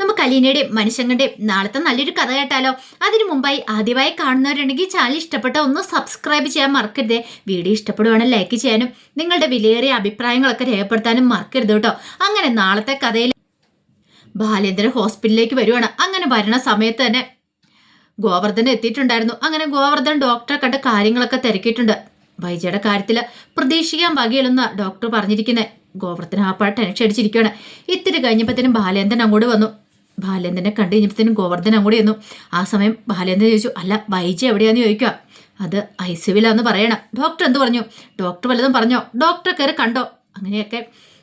നമുക്ക് അലീനയുടെയും മനുഷ്യങ്ങളുടെയും നാളത്തെ നല്ലൊരു കഥ കേട്ടാലോ? അതിനു മുമ്പായി ആദ്യമായി കാണുന്നവരുണ്ടെങ്കിൽ ചാനൽ ഇഷ്ടപ്പെട്ട ഒന്ന് സബ്സ്ക്രൈബ് ചെയ്യാൻ മറക്കരുത്. വീഡിയോ ഇഷ്ടപ്പെടുവാണെങ്കിൽ ലൈക്ക് ചെയ്യാനും നിങ്ങളുടെ വിലയേറിയ അഭിപ്രായങ്ങളൊക്കെ രേഖപ്പെടുത്താനും മറക്കരുത് കേട്ടോ. അങ്ങനെ നാളത്തെ കഥയിൽ ബാലേന്ദ്രൻ ഹോസ്പിറ്റലിലേക്ക് വരുവാണ്. അങ്ങനെ വരണ സമയത്ത് തന്നെ ഗോവർദ്ധൻ എത്തിയിട്ടുണ്ടായിരുന്നു. അങ്ങനെ ഗോവർദ്ധൻ ഡോക്ടറെ കണ്ട കാര്യങ്ങളൊക്കെ തിരക്കിയിട്ടുണ്ട്. വൈജയുടെ കാര്യത്തിൽ പ്രതീക്ഷിക്കാൻ വകയില്ലെന്ന ഡോക്ടർ പറഞ്ഞിരിക്കുന്നത് ഗോവർദ്ധൻ ആ പാട്ട് ടെൻഷൻ അടിച്ചിരിക്കുകയാണ് ഇത്തിരി കഴിഞ്ഞപ്പോഴത്തേനും ബാലേന്ദ്രൻ അങ്ങോട്ട് വന്നു. ബാലേന്ദ്രനെ കണ്ടു കഴിഞ്ഞപ്പോഴത്തേനും ഗോവർദ്ധൻ അങ്ങോട്ട് ചെന്നു. ആ സമയം ബാലേന്ദ്രൻ ചോദിച്ചു അല്ല വൈജ് എവിടെയാന്ന് ചോദിക്കുക? അത് ഐ സിവിലാന്ന് പറയണം. ഡോക്ടർ എന്ത് പറഞ്ഞു? ഡോക്ടർ വല്ലതും പറഞ്ഞോ? ഡോക്ടറെ കയറി കണ്ടോ? അങ്ങനെയൊക്കെ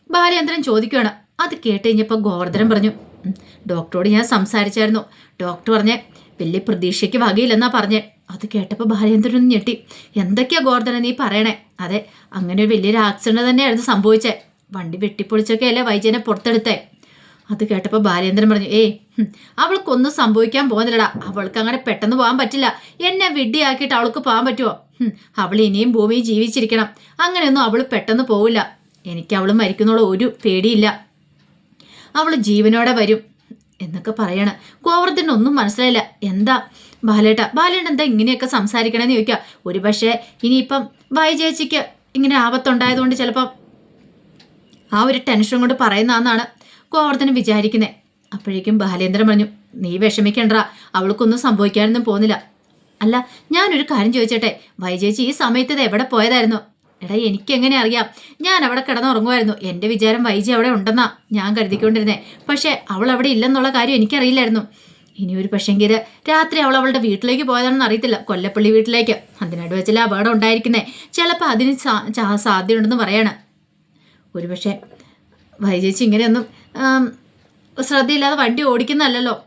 ബാലേന്ദ്രൻ ചോദിക്കുകയാണ്. അത് കേട്ട് കഴിഞ്ഞപ്പോൾ ഗോവർദ്ധനൻ പറഞ്ഞു "ഉം, ഡോക്ടറോട് ഞാൻ സംസാരിച്ചായിരുന്നു. ഡോക്ടർ പറഞ്ഞേ വലിയ പ്രതീക്ഷയ്ക്ക് വകയില്ലെന്നാ പറഞ്ഞേ. അത് കേട്ടപ്പോൾ ബാലേന്ദ്രൻ ഞെട്ടി. എന്തൊക്കെയാ ഗോവർദ്ധന നീ പറയണേ? അതെ അങ്ങനെ ഒരു വലിയൊരു ആക്സിഡന്റ് തന്നെയായിരുന്നു സംഭവിച്ചേ. വണ്ടി വെട്ടിപ്പൊളിച്ചൊക്കെ അല്ലേ വൈജനെ പുറത്തെടുത്തേ? അത് കേട്ടപ്പോൾ ബാലേന്ദ്രൻ പറഞ്ഞു ഏയ് അവൾക്കൊന്നും സംഭവിക്കാൻ പോകുന്നില്ലടാ. അവൾക്ക് അങ്ങനെ പെട്ടെന്ന് പോകാൻ പറ്റില്ല. എന്നെ വിഡ്ഢിയാക്കിയിട്ട് അവൾക്ക് പോകാൻ പറ്റുമോ അവൾ ഇനിയും ഭൂമിയിൽ ജീവിച്ചിരിക്കണം. അങ്ങനെയൊന്നും അവൾ പെട്ടെന്ന് പോവില്ല. എനിക്ക് അവൾ മരിക്കുന്നുള്ള ഒരു പേടിയില്ല. അവൾ ജീവനോടെ വരും എന്നൊക്കെ പറയണ. ഗോവർദ്ധന് ഒന്നും മനസ്സിലായില്ല. എന്താ ബാലേട്ട ബാലേട്ട എന്താ ഇങ്ങനെയൊക്കെ സംസാരിക്കണമെന്ന് ചോദിക്കുക ഒരു പക്ഷേ ഇനിയിപ്പം വൈജേച്ചിക്ക് ഇങ്ങനെ ആപത്തുണ്ടായതുകൊണ്ട് ചിലപ്പം ആ ഒരു ടെൻഷൻ കൊണ്ട് പറയുന്നതെന്നാണ് ഗോവർദ്ധനം വിചാരിക്കുന്നേ. അപ്പോഴേക്കും ബാലേന്ദ്രൻ പറഞ്ഞു നീ വിഷമിക്കണ്ട അവൾക്കൊന്നും സംഭവിക്കാനൊന്നും പോകുന്നില്ല. അല്ല ഞാനൊരു കാര്യം ചോദിച്ചട്ടെ വൈജേച്ചി ഈ സമയത്ത് ഇത് എവിടെ പോയതായിരുന്നു? എടാ എനിക്ക് എങ്ങനെ അറിയാം. ഞാൻ അവിടെ കിടന്നുറങ്ങുമായിരുന്നു എന്റെ വിചാരം വൈജി അവിടെ ഉണ്ടെന്നാ ഞാൻ കരുതിക്കൊണ്ടിരുന്നേ. പക്ഷേ അവൾ അവിടെ ഇല്ലെന്നുള്ള കാര്യം എനിക്കറിയില്ലായിരുന്നു. ഇനി ഒരു പക്ഷെങ്കിൽ രാത്രി അവൾ അവളുടെ വീട്ടിലേക്ക് പോയതാണെന്ന് അറിയത്തില്ല. കൊല്ലപ്പള്ളി വീട്ടിലേക്ക്. അതിനോട് വെച്ചില്ല അപകടം ഉണ്ടായിരിക്കുന്നേ. ചിലപ്പോൾ അതിന് സാധ്യതയുണ്ടെന്ന് പറയാണ്. ഒരുപക്ഷെ വൈജേച്ചി ഇങ്ങനെയൊന്നും ശ്രദ്ധയില്ലാതെ വണ്ടി ഓടിക്കുന്നതല്ലല്ലോ.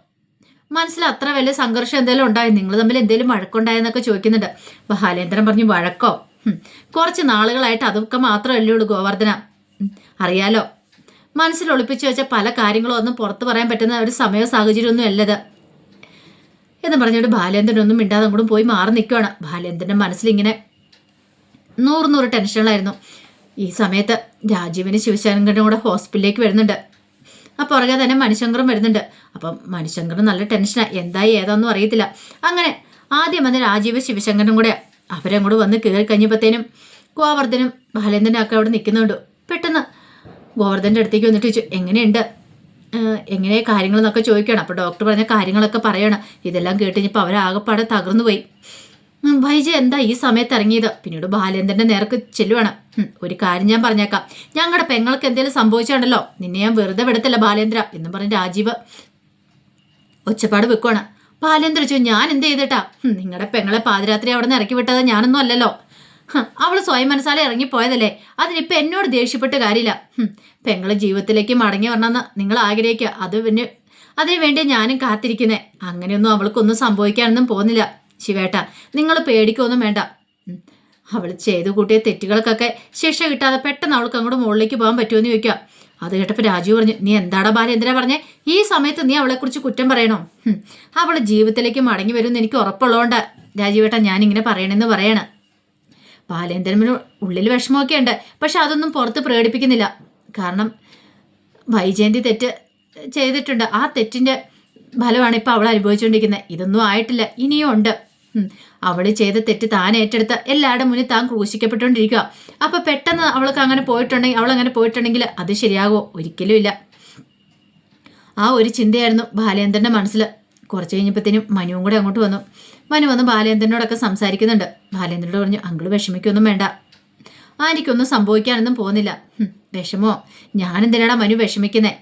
മനസ്സിൽ അത്ര വലിയ സംഘർഷം എന്തെങ്കിലും ഉണ്ടായി? നിങ്ങൾ തമ്മിൽ എന്തെങ്കിലും വഴക്കുണ്ടായെന്നൊക്കെ ചോദിക്കുന്നുണ്ട്. ബാലേന്ദ്രൻ പറഞ്ഞു വഴക്കോ? കുറച്ച് നാളുകളായിട്ട് അതൊക്കെ മാത്രമല്ലേ ഉള്ളൂ ഗോവർദ്ധന. അറിയാലോ? മനസ്സിൽ ഒളിപ്പിച്ചു വെച്ച പല കാര്യങ്ങളും ഒന്നും പുറത്തു പറയാൻ പറ്റുന്ന ഒരു സമയ സാഹചര്യമൊന്നും അല്ലത്. എന്ന് പറഞ്ഞുകൊണ്ട് ബാലേന്ദ്രൻ ഒന്നും മിണ്ടാതെ അങ്ങോട്ടും പോയി മാറി നിൽക്കുവാണ്. ബാലേന്ദ്രന്റെ മനസ്സിലിങ്ങനെ നൂറ് നൂറ് ടെൻഷനുകളായിരുന്നു. ഈ സമയത്ത് രാജീവിന് ശിവശങ്കരനും കൂടെ ഹോസ്പിറ്റലിലേക്ക് വരുന്നുണ്ട്. ആ പുറകെ തന്നെ മണിശങ്കറും വരുന്നുണ്ട്. അപ്പം മണിശങ്കറും നല്ല ടെൻഷനാണ് എന്തായി ഏതാന്നും അറിയത്തില്ല. അങ്ങനെ ആദ്യം വന്ന് രാജീവ് ശിവശങ്കരനും കൂടെ അവരങ്ങോട്ട് വന്ന് കയറി കഴിഞ്ഞപ്പോഴത്തേനും ഗോവർദ്ധനും ബാലേന്ദ്രനും ഒക്കെ അവിടെ നിൽക്കുന്നുണ്ട്. പെട്ടെന്ന് ഗോവർദ്ധന്റെ അടുത്തേക്ക് വന്നിട്ട് ചോദിച്ചു എങ്ങനെയുണ്ട്? എങ്ങനെ കാര്യങ്ങളെന്നൊക്കെ ചോദിക്കണം അപ്പോൾ ഡോക്ടർ പറഞ്ഞ കാര്യങ്ങളൊക്കെ പറയണം. ഇതെല്ലാം കേട്ട് കഴിഞ്ഞപ്പോൾ അവരാകെപ്പാടെ തകർന്നു പോയി വൈജ എന്താ ഈ സമയത്ത് ഇറങ്ങിയത്? പിന്നീട് ബാലേന്ദ്രന്റെ നേർക്ക് ചെല്ലുവാണ്. ഒരു കാര്യം ഞാൻ പറഞ്ഞേക്കാം. ഞങ്ങളുടെ പെങ്ങൾക്ക് എന്തെങ്കിലും സംഭവിച്ചാണല്ലോ നിന്നെ ഞാൻ വെറുതെ വിടത്തില്ല ബാലേന്ദ്ര എന്നും പറഞ്ഞ് രാജീവ് ഒച്ചപ്പാട് വെക്കുവാണ്. ബാലേന്ദ്ര ചോ ഞാൻ എന്ത് ചെയ്തിട്ടാ? നിങ്ങളുടെ പെങ്ങളെ പാതിരാത്രി അവിടെ നിന്ന് ഇറക്കി വിട്ടത് ഞാനൊന്നും അല്ലല്ലോ. അവൾ സ്വയം മനസ്സാലെ ഇറങ്ങിപ്പോയതല്ലേ അതിനിപ്പോൾ എന്നോട് ദേഷ്യപ്പെട്ട് കാര്യമില്ല. പെങ്ങളെ ജീവിതത്തിലേക്ക് മടങ്ങി വരണമെന്ന് നിങ്ങൾ ആഗ്രഹിക്കുക അത് പിന്നെ അതിനുവേണ്ടി ഞാനും കാത്തിരിക്കുന്നേ. അങ്ങനെയൊന്നും അവൾക്കൊന്നും സംഭവിക്കാനൊന്നും പോകുന്നില്ല. ശിവേട്ട നിങ്ങൾ പേടിക്കൊന്നും വേണ്ട. അവൾ ചെയ്തു കൂട്ടിയ തെറ്റുകൾക്കൊക്കെ ശിക്ഷ കിട്ടാതെ പെട്ടെന്ന് അവൾക്ക് അങ്ങോട്ട് മുകളിലേക്ക് പോകാൻ പറ്റുമെന്ന് ചോദിക്കുക അത് കേട്ടപ്പോൾ രാജു പറഞ്ഞു നീ എന്താടാ ബാലേന്ദ്ര പറഞ്ഞേ? ഈ സമയത്ത് നീ അവളെക്കുറിച്ച് കുറ്റം പറയണോ. അവൾ ജീവിതത്തിലേക്ക് മടങ്ങി വരുമെന്ന് എനിക്ക് ഉറപ്പുള്ളതുകൊണ്ട് ഞാൻ ഇങ്ങനെ പറയണമെന്ന് പറയണം. ബാലേന്ദ്രന് ഉള്ളിൽ വിഷമമൊക്കെ ഉണ്ട് പക്ഷെ അതൊന്നും പുറത്ത് പ്രകടിപ്പിക്കുന്നില്ല. കാരണം വൈജയന്തി തെറ്റ് ചെയ്തിട്ടുണ്ട്. ആ തെറ്റിന്റെ ഫലമാണ് ഇപ്പോൾ അവൾ അനുഭവിച്ചുകൊണ്ടിരിക്കുന്നത്. ഇതൊന്നും ആയിട്ടില്ല ഇനിയും ഉണ്ട്. അവൾ ചെയ്ത തെറ്റ് താൻ ഏറ്റെടുത്ത എല്ലാവരുടെ മുന്നിൽ താൻ ക്രൂശിക്കപ്പെട്ടുകൊണ്ടിരിക്കുക. അപ്പൊ പെട്ടെന്ന് അവൾക്ക് അങ്ങനെ പോയിട്ടുണ്ടെങ്കിൽ അവൾ അങ്ങനെ പോയിട്ടുണ്ടെങ്കിൽ അത് ശരിയാകുമോ ഒരിക്കലും ഇല്ല. ആ ഒരു ചിന്തയായിരുന്നു ബാലേന്ദ്രന്റെ മനസ്സിൽ കുറച്ച് കഴിഞ്ഞപ്പോഴത്തേനും മനുവും കൂടെ അങ്ങോട്ട് വന്നു. മനു വന്ന് ബാലേന്ദ്രനോടൊക്കെ സംസാരിക്കുന്നുണ്ട്. ബാലേന്ദ്രനോട് പറഞ്ഞു അങ്കിൾ വിഷമിക്കൊന്നും വേണ്ട. ആനിക്കൊന്നും സംഭവിക്കാനൊന്നും പോകുന്നില്ല. വിഷമോ? ഞാനെന്തിനാടാ മനു വിഷമിക്കുന്നേ?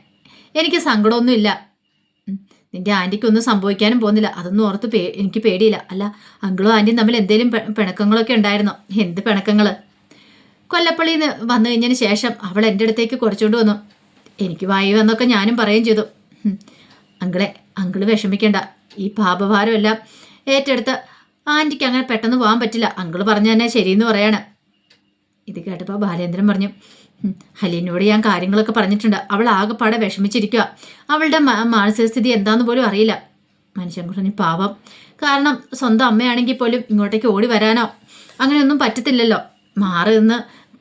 എനിക്ക് സങ്കടമൊന്നുമില്ല. നിന്റെ ആന്റിക്കൊന്നും സംഭവിക്കാനും പോകുന്നില്ല. അതൊന്നും ഓർത്ത് പേ എനിക്ക് പേടിയില്ല. അല്ല അങ്കിളും ആന്റിയും തമ്മിൽ എന്തേലും പിണക്കങ്ങളൊക്കെ ഉണ്ടായിരുന്നോ? എന്ത് പിണക്കങ്ങൾ കൊല്ലപ്പള്ളിയിൽ നിന്ന് വന്നു കഴിഞ്ഞതിന് ശേഷം അവൾ എന്റെ അടുത്തേക്ക് കുറച്ചുകൊണ്ട് വന്നു. എനിക്ക് വായു എന്നൊക്കെ ഞാനും പറയുകയും ചെയ്തു. അങ്കിളെ അങ്കിൾ വിഷമിക്കേണ്ട. ഈ പാപഭാരമെല്ലാം ഏറ്റെടുത്ത് ആന്റിക്ക് അങ്ങനെ പെട്ടെന്ന് പോകാൻ പറ്റില്ല. അങ്കിൾ പറഞ്ഞു തന്നെ ശരിയെന്ന് പറയാണ്. ഇത് കേട്ടപ്പോൾ ബാലേന്ദ്രൻ പറഞ്ഞു ഹലീനോട് ഞാൻ കാര്യങ്ങളൊക്കെ പറഞ്ഞിട്ടുണ്ട്. അവൾ ആകെപ്പാടെ വിഷമിച്ചിരിക്കുക അവളുടെ മാനസികസ്ഥിതി എന്താന്ന് പോലും അറിയില്ല. മനുഷ്യൻ പറഞ്ഞു പാവം. കാരണം സ്വന്തം അമ്മയാണെങ്കിൽ പോലും ഇങ്ങോട്ടേക്ക് ഓടി വരാനോ അങ്ങനെയൊന്നും പറ്റത്തില്ലല്ലോ. മാറി നിന്ന്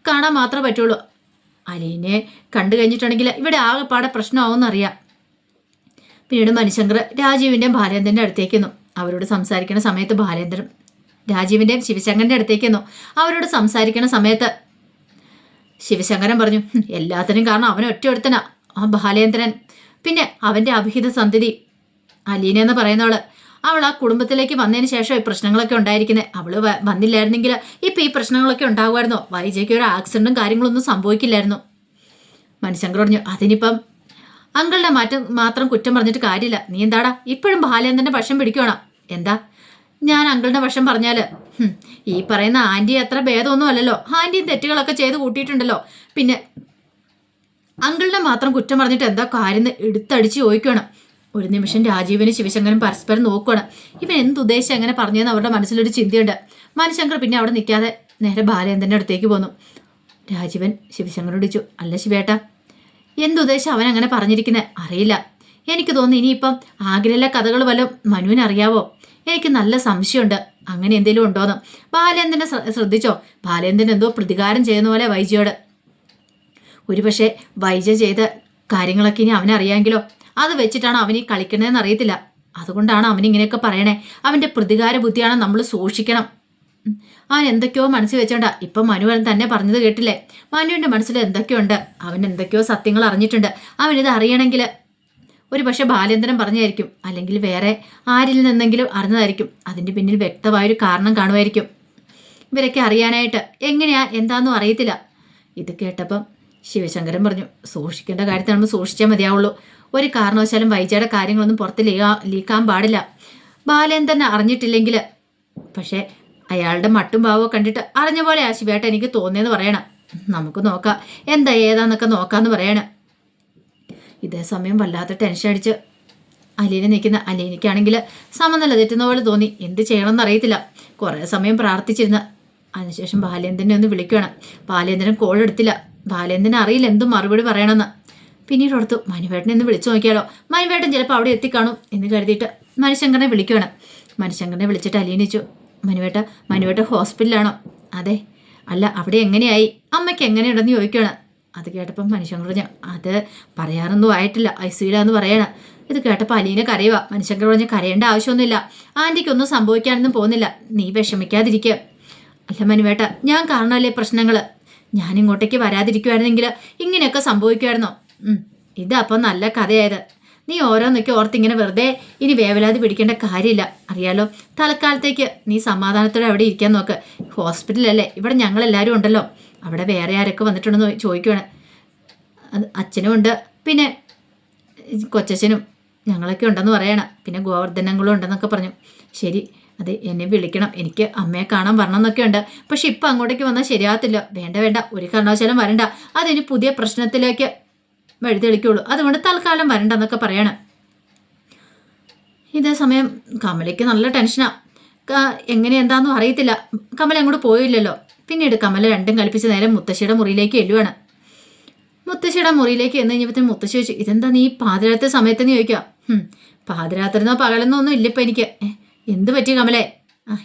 കാണാൻ മാത്രമേ പറ്റുള്ളൂ. അലീനെ കണ്ടു കഴിഞ്ഞിട്ടുണ്ടെങ്കിൽ ഇവിടെ ആകെപ്പാടെ പ്രശ്നമാവുമെന്നറിയാം. പിന്നീട് മനുശങ്കർ രാജീവിന്റെയും ബാലേന്ദ്രന്റെ അടുത്തേക്കുന്നു അവരോട് സംസാരിക്കുന്ന സമയത്ത് ബാലേന്ദ്രൻ രാജീവിന്റെയും ശിവശങ്കറിന്റെ അടുത്തേക്കുന്നു അവരോട് സംസാരിക്കുന്ന സമയത്ത് ശിവശങ്കരൻ പറഞ്ഞു "ഹും, എല്ലാത്തിനും കാരണം അവൻ ഒറ്റ ഒരുത്തനാ ആ ബാലേന്ദ്രൻ. പിന്നെ അവന്റെ അഭിഹിത സന്ധിതി അലീന എന്ന് പറയുന്നവൾ. അവൾ ആ കുടുംബത്തിലേക്ക് വന്നതിന് ശേഷം ഈ പ്രശ്നങ്ങളൊക്കെ ഉണ്ടായിരിക്കുന്നത് അവൾ വന്നില്ലായിരുന്നെങ്കിൽ ഇപ്പം ഈ പ്രശ്നങ്ങളൊക്കെ ഉണ്ടാകുമായിരുന്നോ വൈജയ്ക്ക് ഒരു ആക്സിഡന്റും കാര്യങ്ങളൊന്നും സംഭവിക്കില്ലായിരുന്നു. മനുശങ്കർ പറഞ്ഞു അതിനിപ്പം അങ്കിളുടെ മാറ്റം മാത്രം കുറ്റം പറഞ്ഞിട്ട് കാര്യമില്ല. നീ എന്താടാ? ഇപ്പോഴും ബാലേന്ദ്രന്റെ പക്ഷം പിടിക്കണം എന്താ? ഞാൻ അങ്കിളുടെ വശം പറഞ്ഞാൽ ഈ പറയുന്ന ആന്റി അത്ര ഭേദമൊന്നും അല്ലല്ലോ. ആന്റിയും തെറ്റുകളൊക്കെ ചെയ്ത് കൂട്ടിയിട്ടുണ്ടല്ലോ. പിന്നെ അങ്കിളിനെ മാത്രം കുറ്റം പറഞ്ഞിട്ട് എന്താ കാര്യം എടുത്തടിച്ച് ചോദിക്കുകയാണ് ഒരു നിമിഷം രാജീവനും ശിവശങ്കരനും പരസ്പരം നോക്കുകയാണ് ഇവൻ എന്തുദ്ദേശം എങ്ങനെ പറഞ്ഞതെന്ന് അവരുടെ മനസ്സിലൊരു ചിന്തയുണ്ട്. മനുശങ്കർ പിന്നെ അവിടെ നിൽക്കാതെ നേരെ ബാലേന്ദ്രന്റെ അടുത്തേക്ക് പോന്നു. രാജീവൻ ശിവശങ്കരോട് ചോദിച്ചു അല്ല ശിവേട്ട എന്തുദ്ദേശം അവൻ അങ്ങനെ പറഞ്ഞിരിക്കുന്നത് അറിയില്ല. എനിക്ക് തോന്നുന്നു ഇനിയിപ്പം ആഗ്രഹ കഥകൾ വല്ലതും മനുവിന് അറിയാവോ എനിക്ക് നല്ല സംശയമുണ്ട്. അങ്ങനെ എന്തെങ്കിലും ഉണ്ടോന്ന്. ബാലേന്ദ്രനെ ശ്ര- ശ്രദ്ധിച്ചോ? ബാലേന്ദ്രൻ എന്തോ പ്രതികാരം ചെയ്യുന്ന പോലെ വൈജയോട്. ഒരുപക്ഷെ വൈജ ചെയ്ത കാര്യങ്ങളൊക്കെ ഇനി അവനറിയാമെങ്കിലോ അത് വെച്ചിട്ടാണ് അവനീ കളിക്കണതെന്ന് അറിയത്തില്ല. അതുകൊണ്ടാണ് അവൻ ഇങ്ങനെയൊക്കെ പറയണേ. അവന്റെ പ്രതികാര ബുദ്ധിയാണ് നമ്മൾ സൂക്ഷിക്കണം. അവൻ എന്തൊക്കെയോ മനസ്സിൽ വെച്ചോണ്ട. ഇപ്പം മനു തന്നെ പറഞ്ഞത് കേട്ടില്ലേ? മനുവിന്റെ മനസ്സിൽ എന്തൊക്കെയുണ്ട്? അവൻ എന്തൊക്കെയോ സത്യങ്ങൾ അറിഞ്ഞിട്ടുണ്ട്. അവനിത് അറിയണമെങ്കിൽ ഒരു പക്ഷെ ബാലേന്ദ്രൻ പറഞ്ഞായിരിക്കും അല്ലെങ്കിൽ വേറെ ആരിൽ നിന്നെങ്കിലും അറിഞ്ഞതായിരിക്കും അതിന്റെ പിന്നിൽ വ്യക്തമായൊരു കാരണം കാണുമായിരിക്കും. ഇവരൊക്കെ അറിയാനായിട്ട് എങ്ങനെയാ എന്താണെന്നും അറിയത്തില്ല. ഇത് കേട്ടപ്പം ശിവശങ്കരൻ പറഞ്ഞു സൂക്ഷിക്കേണ്ട കാര്യത്തിൽ നമ്മൾ സൂക്ഷിച്ചാൽ മതിയാവുള്ളൂ. ഒരു കാരണവശാലും വൈജയുടെ കാര്യങ്ങളൊന്നും പുറത്ത് ലീകാ ലീക്കാൻ പാടില്ല. ബാലേന്ദ്രൻ അറിഞ്ഞിട്ടില്ലെങ്കിൽ പക്ഷേ അയാളുടെ മട്ടും ഭാവവും കണ്ടിട്ട് അറിഞ്ഞ പോലെ ആ ശിവേട്ട എനിക്ക് തോന്നിയെന്ന് പറയണം. നമുക്ക് നോക്കാം എന്താ ഏതാന്നൊക്കെ നോക്കാമെന്ന് പറയണം. ഇതേ സമയം വല്ലാത്ത ടെൻഷൻ അടിച്ച് അലീന നിൽക്കുന്ന അലീനയ്ക്കാണെങ്കിൽ സമനില തെറ്റുന്ന പോലെ തോന്നി. എന്ത് ചെയ്യണമെന്ന് അറിയത്തില്ല. കുറേ സമയം പ്രാർത്ഥിച്ചിരുന്ന. അതിനുശേഷം ബാലേന്ദ്രനെ ഒന്ന് വിളിക്കണം. ബാലേന്ദ്രൻ കോൾ എടുത്തില്ല. ബാലേന്ദ്രൻ അറിയില്ല എന്തും മറുപടി പറയണമെന്ന്. പിന്നീട് ഓർത്തു മനുവേട്ടനെ ഒന്ന് വിളിച്ചു നോക്കിയാലോ? മനുവേട്ടൻ ചിലപ്പോൾ അവിടെ എത്തിക്കാണും എന്ന് കരുതിയിട്ട് മനുശങ്കറിനെ വിളിക്കുകയാണ് മനുശങ്കറിനെ വിളിച്ചിട്ട് അലീനിച്ചു മനുവേട്ട മനുവേട്ട ഹോസ്പിറ്റലാണോ അതെ. അല്ല അവിടെ എങ്ങനെയായി? അമ്മയ്ക്ക് എങ്ങനെയുണ്ടെന്ന് ചോദിക്കുകയാണ് അത് കേട്ടപ്പം മനുഷ്യൻ പറഞ്ഞു അത് പറയാറൊന്നും ആയിട്ടില്ല. ഐസിയിലാന്ന് പറയണം. ഇത് കേട്ടപ്പോൾ അലീനെ കരയുക മനുഷ്യൻ പറഞ്ഞ് കരയേണ്ട ആവശ്യമൊന്നുമില്ല. ആന്റിക്കൊന്നും സംഭവിക്കാനൊന്നും പോകുന്നില്ല. നീ വിഷമിക്കാതിരിക്കുക അല്ല മനുവേട്ട ഞാൻ കാരണമല്ലേ പ്രശ്നങ്ങൾ ഞാൻ ഇങ്ങോട്ടേക്ക് വരാതിരിക്കുമായിരുന്നെങ്കിൽ ഇങ്ങനെയൊക്കെ സംഭവിക്കുമായിരുന്നോ ഇതപ്പം നല്ല കഥയായത്. നീ ഓരോന്നൊക്കെ ഓർത്ത് ഇങ്ങനെ വെറുതെ ഇനി വേവലാതി പിടിക്കേണ്ട കാര്യമില്ല. അറിയാലോ? തൽക്കാലത്തേക്ക് നീ സമാധാനത്തോടെ അവിടെ ഇരിക്കാൻ നോക്ക്. ഹോസ്പിറ്റലല്ലേ? ഇവിടെ ഞങ്ങളെല്ലാവരും ഉണ്ടല്ലോ. അവിടെ വേറെ ആരൊക്കെ വന്നിട്ടുണ്ടെന്ന് ചോദിക്കുവാണ്. അത് അച്ഛനും ഉണ്ട്. പിന്നെ കൊച്ചച്ഛനും ഞങ്ങളൊക്കെ ഉണ്ടെന്ന് പറയണം. പിന്നെ ഗോവർദ്ധനങ്ങളും ഉണ്ടെന്നൊക്കെ പറഞ്ഞു. ശരി അതെ എന്നെ വിളിക്കണം. എനിക്ക് അമ്മയെ കാണാൻ വരണം എന്നൊക്കെ ഉണ്ട്. പക്ഷെ ഇപ്പം അങ്ങോട്ടേക്ക് വന്നാൽ ശരിയാകത്തില്ല. വേണ്ട വേണ്ട. ഒരു കാരണവശാലും വരണ്ട. അതിന് പുതിയ പ്രശ്നത്തിലേക്ക് വഴിതെളിക്കുള്ളൂ. അതുകൊണ്ട് തൽക്കാലം വരണ്ട എന്നൊക്കെ പറയണം. ഇതേ സമയം കമലയ്ക്ക് നല്ല ടെൻഷനാ എങ്ങനെ എന്താണെന്നും അറിയത്തില്ല. കമല അങ്ങോട്ട് പോയില്ലല്ലോ. പിന്നീട് കമല രണ്ടും കൽപ്പിച്ച് നേരം മുത്തശ്ശിയുടെ മുറിയിലേക്ക് എല്ലുവാണ്. മുത്തശ്ശിയുടെ മുറിയിലേക്ക് എന്ന് കഴിഞ്ഞപ്പോൾ മുത്തശ്ശി ചോദിച്ചു ഇതെന്താ നീ പാതിരാത്രി സമയത്തെന്ന് ചോദിക്കുക "ഹും, പാതിരാത്രിന്നോ പകലെന്നോ ഒന്നും ഇല്ല ഇപ്പം എനിക്ക്. "ഏ, എന്ത് പറ്റി കമലേ?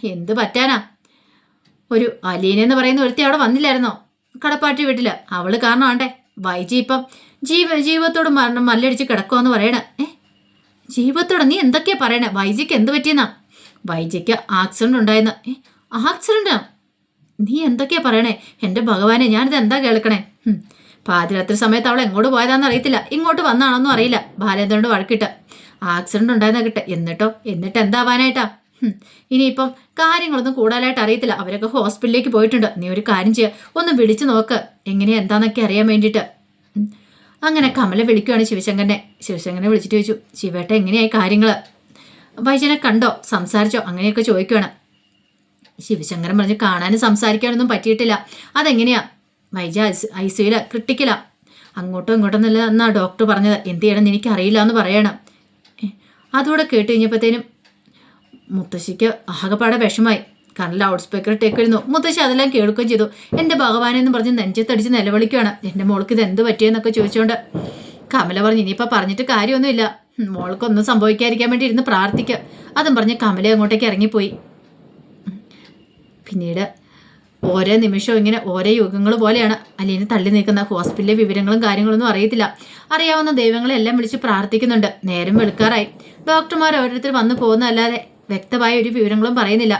എന്ത് പറ്റാനാ? ഒരു അലീന എന്ന് പറയുന്ന ഒരുത്തി അവിടെ വന്നില്ലായിരുന്നോ? കടപ്പാട്ടി വീട്ടിൽ. അവൾ കാരണമാണ്ടേ. വൈജി ഇപ്പം ജീവ ജീവിതത്തോട് മരണം മല്ലടിച്ച് കിടക്കുമെന്ന് പറയണേ. ഏ? ജീവിതത്തോടെ നീ എന്തൊക്കെയാ പറയണേ? വൈജിക്ക് എന്ത് പറ്റിയെന്നാ? വൈജിക്ക് ആക്സിഡന്റ് ഉണ്ടായെന്ന്. ഏ? ആക്സിഡന്റോ നീ എന്തൊക്കെയാ പറയണേ? എന്റെ ഭഗവാനെ ഞാനിത് എന്താ കേൾക്കണേ. പാതിരാത്രി സമയത്ത് അവൾ എങ്ങോട്ട് പോയതാണെന്ന് അറിയത്തില്ല. ഇങ്ങോട്ട് വന്നാണോന്നും അറിയില്ല. ബാലേന്ദ്രനോട് വഴക്കിട്ട്. ആക്സിഡന്റ് ഉണ്ടായെന്നാ കിട്ടെ. എന്നിട്ടോ? എന്നിട്ട് എന്താവാനായിട്ടാ. ഇനിയിപ്പം കാര്യങ്ങളൊന്നും കൂടുതലായിട്ട് അറിയത്തില്ല. അവരൊക്കെ ഹോസ്പിറ്റലിലേക്ക് പോയിട്ടുണ്ട്. നീ ഒരു കാര്യം ചെയ്യുക ഒന്ന് വിളിച്ചു നോക്ക്. എങ്ങനെയാ എന്താന്നൊക്കെ അറിയാൻ വേണ്ടിയിട്ട്. അങ്ങനെ കമല വിളിക്കുകയാണ് ശിവശങ്കരനെ. ശിവശങ്കരനെ വിളിച്ചിട്ട് ചോദിച്ചു ശിവേട്ട എങ്ങനെയായി കാര്യങ്ങൾ വൈജനെ കണ്ടോ സംസാരിച്ചോ അങ്ങനെയൊക്കെ ചോദിക്കുകയാണ് ശിവശങ്കരൻ പറഞ്ഞ് കാണാനും സംസാരിക്കാനൊന്നും പറ്റിയിട്ടില്ല. അതെങ്ങനെയാ? വൈജ ഐ സിയില ക്രിട്ടിക്കലാ. അങ്ങോട്ടും ഇങ്ങോട്ടും എന്നല്ല എന്നാ ഡോക്ടർ പറഞ്ഞത്. എന്ത് ചെയ്യണമെന്ന് എനിക്കറിയില്ല എന്ന് പറയണം. അതുകൂടെ കേട്ട് കഴിഞ്ഞപ്പോഴത്തേനും മുത്തശ്ശിക്ക് ആകെപ്പാടെ വിഷമായി. കാരണം ലൗഡ് സ്പീക്കർ ഇട്ടേക്കിരുന്നു മുത്തശ്ശി അതെല്ലാം കേൾക്കുകയും ചെയ്തു. എന്റെ ഭഗവാനെന്ന് പറഞ്ഞ് നെഞ്ചത്തടിച്ച് നിലവിളിക്കുകയാണ്. എന്റെ മോൾക്ക് ഇത് എന്ത് പറ്റിയെന്നൊക്കെ ചോദിച്ചുകൊണ്ട് കമല പറഞ്ഞു ഇനിയിപ്പോൾ പറഞ്ഞിട്ട് കാര്യമൊന്നുമില്ല. മോൾക്കൊന്നും സംഭവിക്കാതിരിക്കാൻ വേണ്ടി ഇരുന്ന് പ്രാർത്ഥിക്കുക അതും പറഞ്ഞ് കമല അങ്ങോട്ടേക്ക് ഇറങ്ങിപ്പോയി. പിന്നീട് ഓരോ നിമിഷവും ഇങ്ങനെ ഓരോ യുഗങ്ങൾ പോലെയാണ്. അല്ലെങ്കിൽ തള്ളി നിൽക്കുന്ന ഹോസ്പിറ്റലിലെ വിവരങ്ങളും കാര്യങ്ങളൊന്നും അറിയത്തില്ല. അറിയാവുന്ന ദൈവങ്ങളെല്ലാം വിളിച്ച് പ്രാർത്ഥിക്കുന്നുണ്ട്. നേരം വെളുക്കാറായി. ഡോക്ടർമാർ ഓരോരുത്തർ വന്നു പോകുന്നതല്ലാതെ വ്യക്തമായ ഒരു വിവരങ്ങളും പറയുന്നില്ല.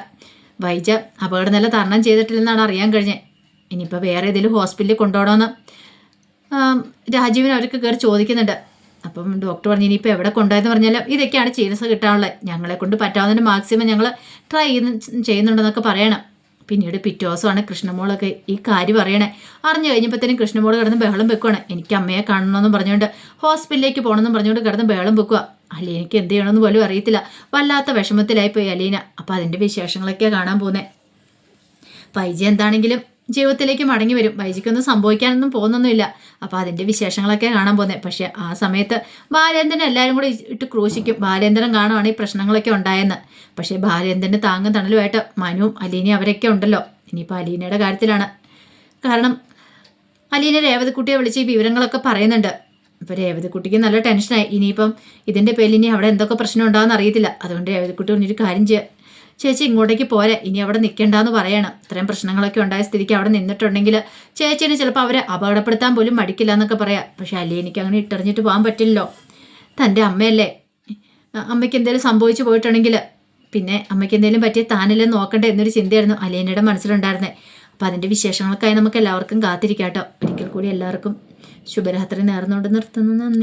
വൈജ അപകടനില തരണം ചെയ്തിട്ടില്ലെന്നാണ് അറിയാൻ കഴിഞ്ഞത് ഇനിയിപ്പോൾ വേറെ ഏതെങ്കിലും ഹോസ്പിറ്റലിൽ കൊണ്ടുപോകണമെന്ന് രാജീവിന് അവർക്ക് കയറി ചോദിക്കുന്നുണ്ട്. അപ്പം ഡോക്ടർ പറഞ്ഞു ഇനിയിപ്പോൾ എവിടെ കൊണ്ടുപോയെന്ന് പറഞ്ഞാൽ ഇതൊക്കെയാണ് ചികിത്സ കിട്ടാനുള്ളത്. ഞങ്ങളെ കൊണ്ട് പറ്റാവുന്നതിന് മാക്സിമം ഞങ്ങൾ ട്രൈ ചെയ്യുന്ന ചെയ്യുന്നുണ്ടെന്നൊക്കെ പറയണം. പിന്നീട് പിറ്റേ കൃഷ്ണമോളൊക്കെ ഈ കാര്യം അറിയണേ. അറിഞ്ഞു കഴിഞ്ഞപ്പോഴത്തേനും കൃഷ്ണമോൾ കിടന്ന് ബഹളം വെക്കുവാണ്. എനിക്ക് അമ്മയെ കാണണമെന്നും പറഞ്ഞുകൊണ്ട് ഹോസ്പിറ്റലിലേക്ക് പോകണമെന്നും പറഞ്ഞുകൊണ്ട് കിടന്ന് ബഹളം വെക്കുക അലീനയ്ക്ക് എന്ത് ചെയ്യണമെന്ന് പോലും അറിയത്തില്ല. വല്ലാത്ത വിഷമത്തിലായി പോയി അലീന. അപ്പോൾ അതിന്റെ വിശേഷങ്ങളൊക്കെയാണ് കാണാൻ പോകുന്നത് പൈജി എന്താണെങ്കിലും ജീവിതത്തിലേക്ക് മടങ്ങി വരും. വൈജിക്കൊന്നും സംഭവിക്കാനൊന്നും പോകുന്നൊന്നുമില്ല. അപ്പോൾ അതിന്റെ വിശേഷങ്ങളൊക്കെ കാണാൻ പോകുന്നത് പക്ഷേ ആ സമയത്ത് ബാലേന്ദ്രൻ എല്ലാവരും കൂടി ഇട്ട് ക്രൂശിക്കും. ബാലേന്ദ്രൻ കാണുവാണ് ഈ പ്രശ്നങ്ങളൊക്കെ ഉണ്ടായെന്ന്. പക്ഷേ ബാലേന്ദ്രൻ താങ്ങും തണലുമായിട്ട് മനുവും അലീനയും അവരൊക്കെ ഉണ്ടല്ലോ. ഇനിയിപ്പോൾ അലീനയുടെ കാര്യത്തിലാണ്. കാരണം അലീന രേവതിക്കുട്ടിയെ വിളിച്ച് ഈ വിവരങ്ങളൊക്കെ പറയുന്നുണ്ട്. അപ്പോൾ രേവതിക്കുട്ടിക്ക് നല്ല ടെൻഷനായി. ഇനിയിപ്പം ഇതിന്റെ പേരിൽ ഇനി അവിടെ എന്തൊക്കെ പ്രശ്നം ഉണ്ടാകുമെന്ന് അറിയത്തില്ല. അതുകൊണ്ട് രേവതിക്കുട്ടി പറഞ്ഞൊരു കാര്യം ചെയ്യുക ചേച്ചി ഇങ്ങോട്ടേക്ക് പോരെ ഇനി അവിടെ നിൽക്കണ്ടെന്ന് പറയണം. ഇത്രയും പ്രശ്നങ്ങളൊക്കെ ഉണ്ടായ സ്ഥിതിക്ക് അവിടെ നിന്നിട്ടുണ്ടെങ്കിൽ ചേച്ചിനെ ചിലപ്പോൾ അവരെ അപകടപ്പെടുത്താൻ പോലും മടിക്കില്ല എന്നൊക്കെ പറയാം. പക്ഷെ അല്ലേ എനിക്ക് അങ്ങനെ ഇട്ടെറിഞ്ഞിട്ട് പോകാൻ പറ്റില്ലല്ലോ. തന്റെ അമ്മയല്ലേ? അമ്മയ്ക്ക് എന്തെങ്കിലും സംഭവിച്ചു പോയിട്ടുണ്ടെങ്കിൽ പിന്നെ അമ്മയ്ക്ക് എന്തെങ്കിലും പറ്റിയ താനല്ലേ നോക്കണ്ടേ എന്നൊരു ചിന്തയായിരുന്നു അലേനയുടെ മനസ്സിലുണ്ടായിരുന്നത് അപ്പോൾ അതിന്റെ വിശേഷങ്ങൾക്കായി നമുക്ക് എല്ലാവർക്കും കാത്തിരിക്കാം കേട്ടോ ഒരിക്കൽ കൂടി എല്ലാവർക്കും ശുഭരാത്രി നേർന്നുകൊണ്ട് നിർത്തുന്നു.